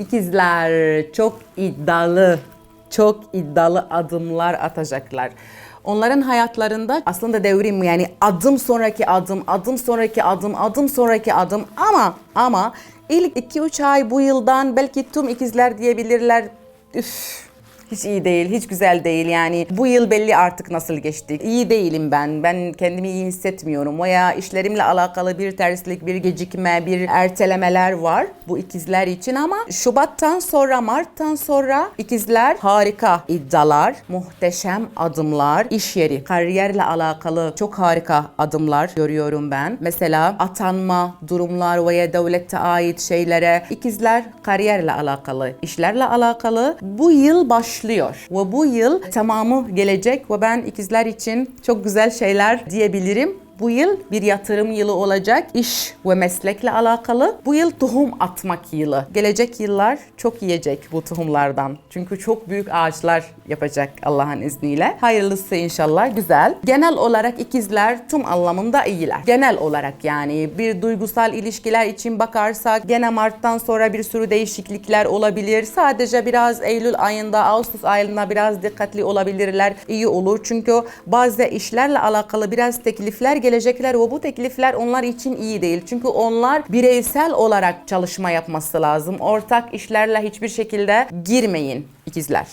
İkizler çok iddialı, çok iddialı adımlar atacaklar. Onların hayatlarında aslında devrim yani adım sonraki adım, adım sonraki adım, adım sonraki adım ama ama ilk 2-3 ay bu yıldan belki tüm ikizler diyebilirler. Üf, hiç iyi değil, hiç güzel değil yani. Bu yıl belli artık nasıl geçti. İyi değilim ben, ben kendimi iyi hissetmiyorum. Veya işlerimle alakalı bir terslik, bir gecikme, bir ertelemeler var bu ikizler için ama Şubat'tan sonra, Mart'tan sonra ikizler harika iddialar, muhteşem adımlar, iş yeri, kariyerle alakalı çok harika adımlar görüyorum ben. Mesela atanma durumlar veya devlete ait şeylere ikizler kariyerle alakalı, işlerle alakalı bu yıl başlıyor ve bu yıl tamamı gelecek ve ben ikizler için çok güzel şeyler diyebilirim. Bu yıl bir yatırım yılı olacak. İş ve meslekle alakalı. Bu yıl tohum atmak yılı. Gelecek yıllar çok yiyecek bu tohumlardan. Çünkü çok büyük ağaçlar yapacak Allah'ın izniyle. Hayırlısı inşallah güzel. Genel olarak ikizler tüm anlamında iyiler. Genel olarak yani bir duygusal ilişkiler için bakarsak gene Mart'tan sonra bir sürü değişiklikler olabilir. Sadece biraz Eylül ayında, Ağustos ayında biraz dikkatli olabilirler. iyi olur. Çünkü bazı işlerle alakalı biraz teklifler gelecekler ve bu teklifler onlar için iyi değil. Çünkü onlar bireysel olarak çalışma yapması lazım. Ortak işlerle hiçbir şekilde girmeyin ikizler.